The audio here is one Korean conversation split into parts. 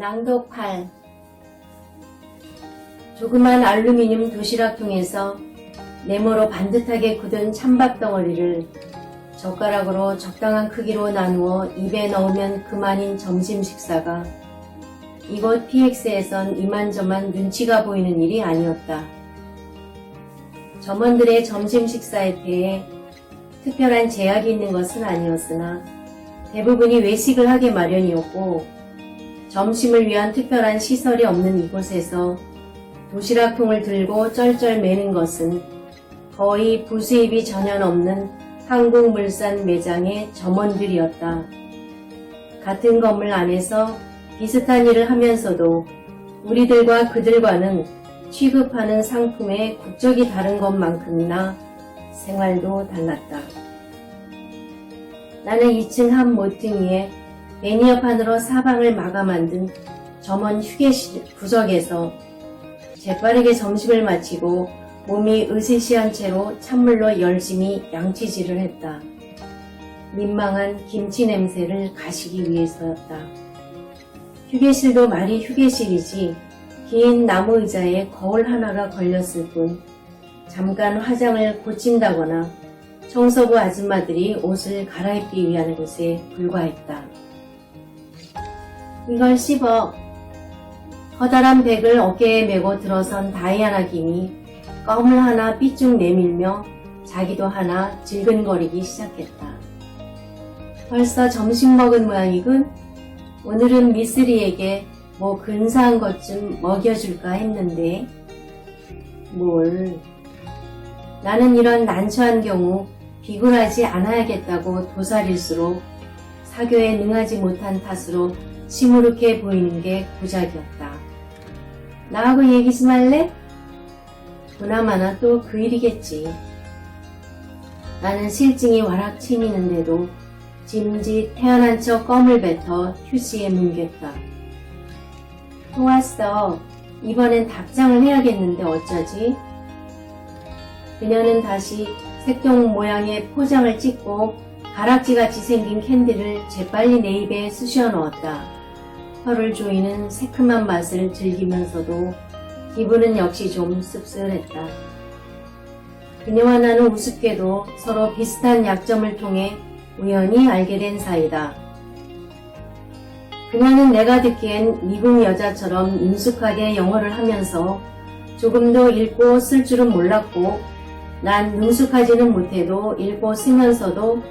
낭독 8 조그만 알루미늄 도시락통에서 네모로 반듯하게 굳은 찬밥 덩어리를 젓가락으로 적당한 크기로 나누어 입에 넣으면 그만인 점심 식사가 이곳 PX에선 이만저만 눈치가 보이는 일이 아니었다. 점원들의 점심 식사에 대해 특별한 제약이 있는 것은 아니었으나 대부분이 외식을 하게 마련이었고 점심을 위한 특별한 시설이 없는 이곳에서 도시락통을 들고 쩔쩔 매는 것은 거의 부수입이 전혀 없는 한국물산 매장의 점원들이었다. 같은 건물 안에서 비슷한 일을 하면서도 우리들과 그들과는 취급하는 상품의 국적이 다른 것만큼이나 생활도 달랐다. 나는 2층 한 모퉁이에 매니어판으로 사방을 막아 만든 점원 휴게실 구석에서 재빠르게 점심을 마치고 몸이 으시시한 채로 찬물로 열심히 양치질을 했다. 민망한 김치 냄새를 가시기 위해서였다. 휴게실도 말이 휴게실이지 긴 나무 의자에 거울 하나가 걸렸을 뿐 잠깐 화장을 고친다거나 청소부 아줌마들이 옷을 갈아입기 위한 곳에 불과했다. 이걸 씹어. 커다란 백을 어깨에 메고 들어선 다이아나 김이 껌을 하나 삐쭉 내밀며 자기도 하나 질근거리기 시작했다. 벌써 점심 먹은 모양이군? 오늘은 미쓰리에게 뭐 근사한 것 좀 먹여줄까 했는데 뭘 나는 이런 난처한 경우 비굴하지 않아야겠다고 도살일수록 사교에 능하지 못한 탓으로 시무룩해 보이는 게 고작이었다. 나하고 얘기 좀 할래? 보나마나 또 그 일이겠지. 나는 실증이 와락 치미는데도 짐짓 태어난 척 껌을 뱉어 휴지에 뭉갰다. 또 왔어. 이번엔 답장을 해야겠는데 어쩌지? 그녀는 다시 색동 모양의 포장을 찍고 가락지같이 생긴 캔디를 재빨리 내 입에 쑤셔 넣었다. 혀를 조이는 새큼한 맛을 즐기면서도 기분은 역시 좀 씁쓸했다. 그녀와 나는 우습게도 서로 비슷한 약점을 통해 우연히 알게 된 사이다. 그녀는 내가 듣기엔 미국 여자처럼 능숙하게 영어를 하면서 조금도 읽고 쓸 줄은 몰랐고 난 능숙하지는 못해도 읽고 쓰면서도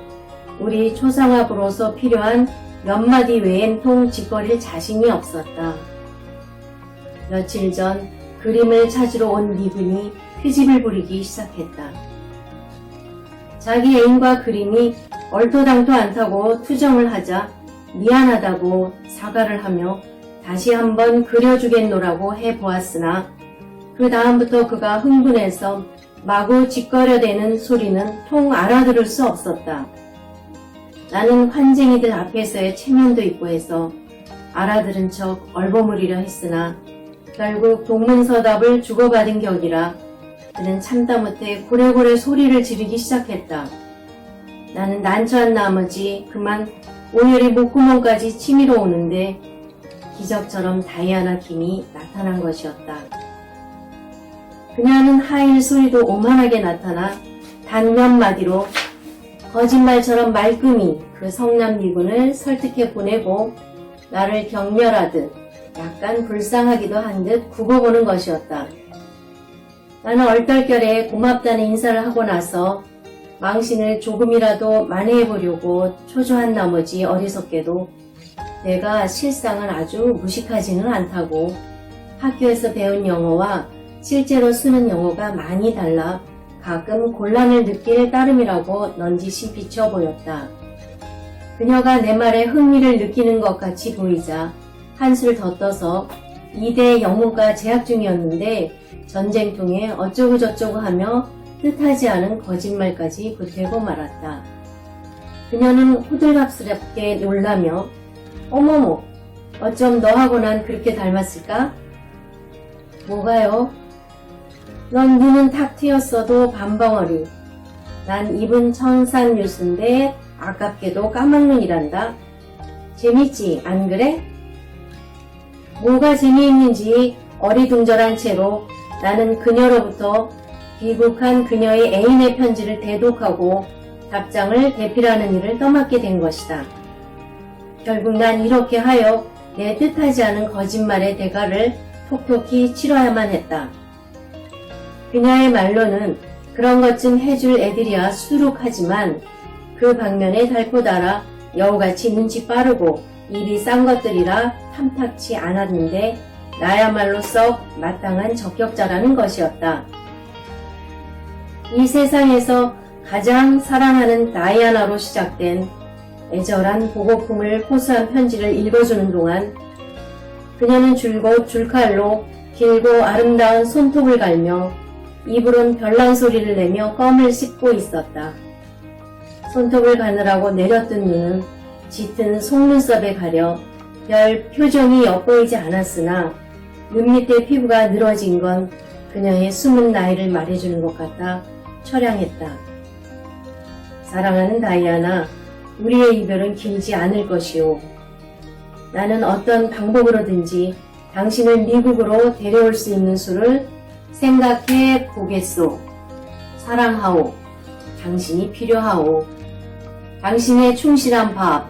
우리 초상화부로서 필요한 몇 마디 외엔 통 짓거릴 자신이 없었다. 며칠 전 그림을 찾으러 온 미군이 트집을 부리기 시작했다. 자기 애인과 그림이 얼토당토 않다고 투정을 하자 미안하다고 사과를 하며 다시 한번 그려주겠노라고 해보았으나 그 다음부터 그가 흥분해서 마구 짓거려대는 소리는 통 알아들을 수 없었다. 나는 환쟁이들 앞에서의 체면도 있고 해서 알아들은 척 얼버무리려 했으나 결국 동문서답을 주고받은 격이라 그는 참다 못해 고래고래 소리를 지르기 시작했다. 나는 난처한 나머지 그만 오열이 목구멍까지 치밀어 오는데 기적처럼 다이아나 김이 나타난 것이었다. 그녀는 하일 소리도 오만하게 나타나 단몇 마디로 거짓말처럼 말끔히 그 성남 미군을 설득해 보내고 나를 격렬하듯 약간 불쌍하기도 한 듯 굽어보는 것이었다. 나는 얼떨결에 고맙다는 인사를 하고 나서 망신을 조금이라도 만회해보려고 초조한 나머지 어리석게도 내가 실상은 아주 무식하지는 않다고 학교에서 배운 영어와 실제로 쓰는 영어가 많이 달라 가끔 곤란을 느낄 따름이라고 넌지시 비춰 보였다. 그녀가 내 말에 흥미를 느끼는 것 같이 보이자 한술 더 떠서 이대 영문과 재학 중이었는데 전쟁통에 어쩌고저쩌고 하며 뜻하지 않은 거짓말까지 보태고 말았다. 그녀는 호들갑스럽게 놀라며 어머머 어쩜 너하고 난 그렇게 닮았을까? 뭐가요? 넌 눈은 탁 트였어도 반벙어리. 난 입은 청산유수인데 아깝게도 까막눈이란다. 재밌지, 안 그래? 뭐가 재미있는지 어리둥절한 채로 나는 그녀로부터 귀국한 그녀의 애인의 편지를 대독하고 답장을 대필하는 일을 떠맡게 된 것이다. 결국 난 이렇게 하여 내 뜻하지 않은 거짓말의 대가를 톡톡히 치러야만 했다. 그녀의 말로는 그런 것 좀 해줄 애들이야 수룩하지만 그 방면에 달고 달아 여우같이 눈치 빠르고 일이 싼 것들이라 탐탁치 않았는데 나야말로 썩 마땅한 적격자라는 것이었다. 이 세상에서 가장 사랑하는 다이아나로 시작된 애절한 보고품을 호소한 편지를 읽어주는 동안 그녀는 줄곧 줄칼로 길고 아름다운 손톱을 갈며 입으론 별난 소리를 내며 껌을 씹고 있었다. 손톱을 가느라고 내렸던 눈은 짙은 속눈썹에 가려 별 표정이 엿보이지 않았으나 눈 밑의 피부가 늘어진 건 그녀의 숨은 나이를 말해주는 것 같아 처량했다. 사랑하는 다이아나, 우리의 이별은 길지 않을 것이오. 나는 어떤 방법으로든지 당신을 미국으로 데려올 수 있는 수를 생각해 보겠소. 사랑하오. 당신이 필요하오. 당신의 충실한 밥,